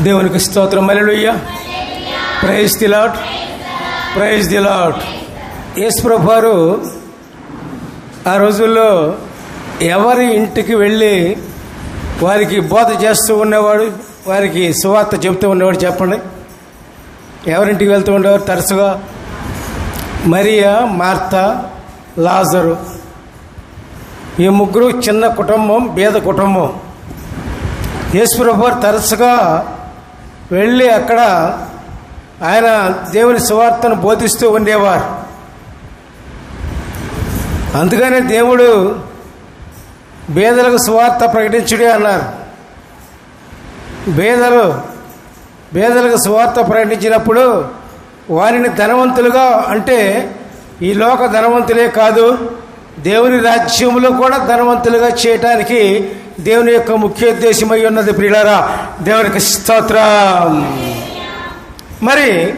దేవునికి స్తోత్రం. మల్లెలుయ్య praise the lord praise the lord యేసుప్రభారు ఆ రోజుల్లో ఎవరి ఇంటికి వెళ్ళి వారికి బోధ చేస్తూ ఉండేవాడు వారికి సువార్త చెబుతూ ఉండేవాడు చెప్పండి. ఎవరింటికి వెళ్తూ ఉండేవారు? తరచుగా మరియా మార్త లాజరు. ఈ ముగ్గురు చిన్న కుటుంబం బీద కుటుంబం. యేసుప్రభు తరచుగా వెళ్ళి అక్కడ ఆయన దేవుని సువార్తను బోధిస్తూ ఉండేవారు. అందుకనే దేవుడు బేదలకు సువార్త ప్రకటించుడే అన్నారు. బేదలు బేదలకు సువార్త ప్రకటించినప్పుడు వారిని ధనవంతులుగా అంటే ఈ లోక ధనవంతులే కాదు దేవుని రాజ్యంలో కూడా ధనవంతులుగా చేయటానికి దేవుని యొక్క ముఖ్య ఉద్దేశమై ఉన్నది ప్రియులారా దేవునికి స్తోత్రం. మరి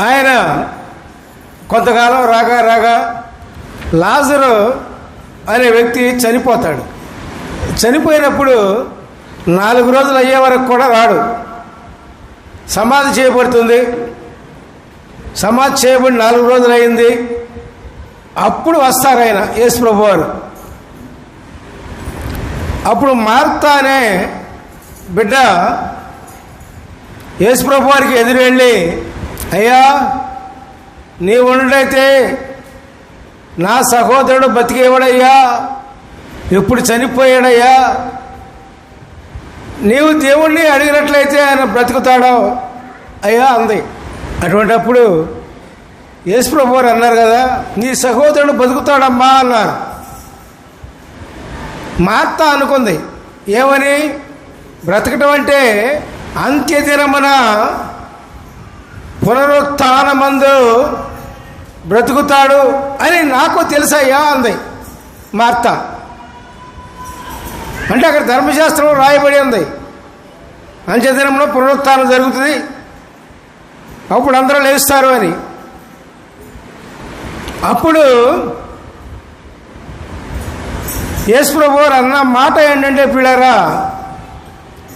ఆయన కొంతకాలం రాగా రాగా లాజరు అనే వ్యక్తి చనిపోతాడు. చనిపోయినప్పుడు నాలుగు రోజులు అయ్యే వరకు కూడా రాడు. సమాధి చేయబడుతుంది. సమాధి చేయబడి నాలుగు రోజులు అయింది. అప్పుడు వస్తారు ఆయన యేసు ప్రభు వారు అప్పుడు మార్తా అనే బిడ్డ యేసుప్రభు వారికి ఎదురు వెళ్ళి అయ్యా నీ ఉండైతే నా సహోదరుడు బతికేవాడయ్యా ఎప్పుడు చనిపోయాడయ్యా నీవు దేవుణ్ణి అడిగినట్లయితే ఆయన బ్రతుకుతాడో? అయ్యా అంది. అటువంటప్పుడు యేసుప్రభు వారు అన్నారు కదా నీ సహోదరుడు బతుకుతాడమ్మా అన్నారు. మార్త అనుకుంది. ఏమని? బ్రతకటం అంటే అంత్యదినమున పునరుత్నమందు బ్రతుకుతాడు అని నాకు తెలుసయ్యా అంది మార్త. అంటే అక్కడ ధర్మశాస్త్రం రాయబడి ఉంది. అంత్యదినంలో పునరుత్నం జరుగుతుంది. అప్పుడు అందరూ లేస్తారు అని. అప్పుడు యేసు ప్రభు అన్న మాట ఏంటంటే పిల్లరా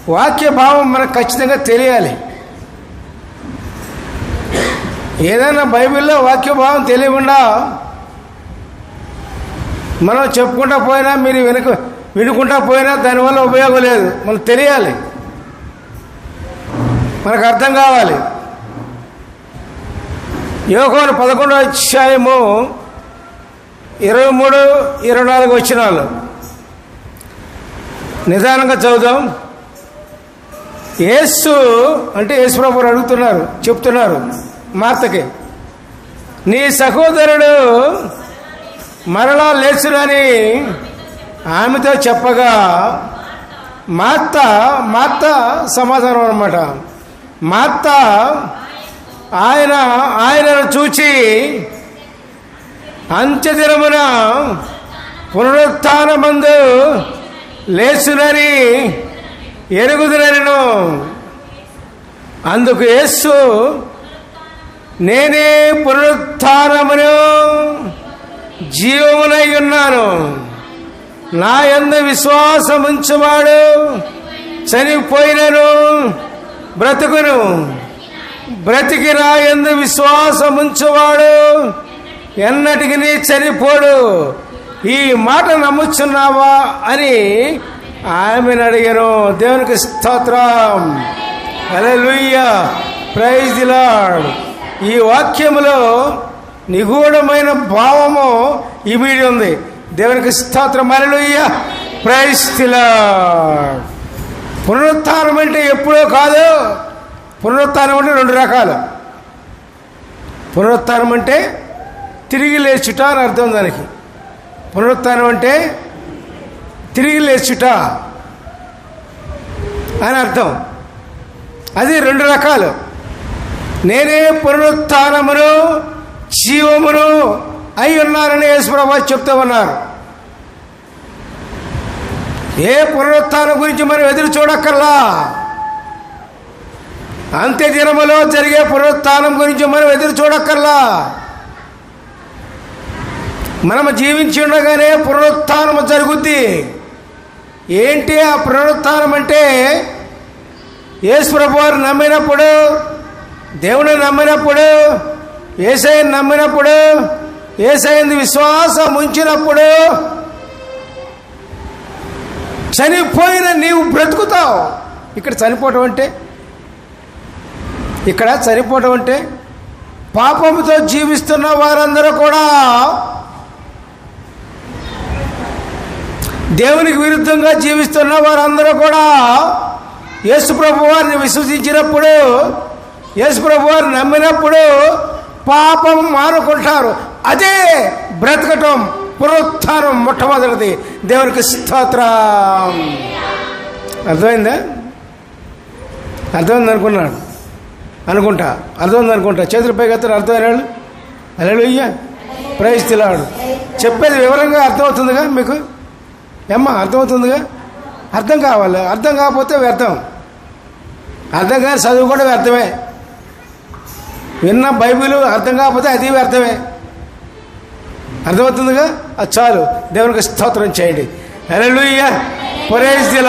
వాక్య భావం మనకు ఖచ్చితంగా తెలియాలి. ఏదైనా బైబిల్లో వాక్య భావం తెలియకుండా మనం చెప్పుకుంటా పోయినా మీరు వెనుక వినుకుంటా పోయినా దానివల్ల ఉపయోగం లేదు. మనకు తెలియాలి. మనకు అర్థం కావాలి. యోగోను పదకొండో అధ్యాయము ఇరవై మూడు ఇరవై నాలుగు వచ్చినాలు. నిదానంగా చదువుదాం. యేసు అంటే యేసుప్రభు అడుగుతున్నారు చెప్తున్నారు మార్తకి. నీ సహోదరుడు మరలా లేచునని ఆమెతో చెప్పగా మార్త మార్త సమాధానం అనమాట మార్త ఆయన ఆయనను చూచి అంత్యదినమున పునరుత్నమందు లేచునని ఎరుగుదునను అందుకు యేసు నేనే పునరుత్నమును జీవమునై ఉన్నాను. నా ఎందు విశ్వాసముంచువాడు చనిపోయినను బ్రతుకును. బ్రతికి నా ఎందు విశ్వాసముంచువాడు ఎన్నటికి చనిపోడు? ఈ మాట నమ్ముచున్నావా అని ఆమెను అడిగాను. దేవునికి స్తోత్రం. అలెలుయ్య ప్రైజ్ దిలాడ్ ఈ వాక్యములో నిగూఢమైన భావము ఇమిడి ఉంది. దేవునికి స్తోత్రం. అలెలుయ్య ప్రైజ్ దిలాడ్ పునరుత్నం అంటే ఎప్పుడో కాదు. పునరుత్థానం అంటే రెండు రకాలు. పునరుత్నం అంటే తిరిగి లేచుట అని అర్థం దానికి. పునరుత్నం అంటే తిరిగి లేచుట అని అర్థం. అది రెండు రకాలు. నేనే పునరుత్నమును జీవమును అయి ఉన్నారని యేసుప్రభు చెప్తూ ఉన్నారు. ఏ పునరుత్నం గురించి మనం ఎదురు చూడక్కర్లా? అంత్యదినములో జరిగే పునరుత్నం గురించి మనం ఎదురు చూడక్కర్లా? మనం జీవించి ఉండగానే పునరుత్థానం జరుగుద్ది. ఏంటి ఆ పునరుత్నం అంటే? యేసు వారు నమ్మినప్పుడు దేవుని నమ్మినప్పుడు ఏసైని నమ్మినప్పుడు ఏసైంది విశ్వాసం ఉంచినప్పుడు చనిపోయిన నీవు బ్రతుకుతావు. ఇక్కడ చనిపోవటం అంటే? ఇక్కడ చనిపోవటం అంటే పాపంతో జీవిస్తున్న వారందరూ కూడా దేవునికి విరుద్ధంగా జీవిస్తున్న వారందరూ కూడా యేసుప్రభు వారిని విశ్వసించినప్పుడు యేసుప్రభు వారిని నమ్మినప్పుడు పాపం మానుకుంటారు. అదే బ్రతకటం పునరుత్థానం మొట్టమొదటిది. దేవునికి స్తోత్రం. అర్థమైందా? అర్థమైంది అనుకున్నాడు. అనుకుంటా అర్థమైంది అనుకుంటా. చేతులపై పైకి ఎత్తారు అర్థమైనాడు అలా ప్రైజ్ చెప్పేది వివరంగా అర్థమవుతుందిగా మీకు? ఏమ్మ అర్థమవుతుందిగా? అర్థం కావాలి. అర్థం కాకపోతే వ్యర్థం. అర్థం కాని చదువు కూడా వ్యర్థమే. విన్న బైబిల్ అర్థం కాకపోతే అది వ్యర్థమే. అర్థమవుతుందిగా? అది చాలు. దేవునికి స్తోత్రం చేయండి. Hello praise the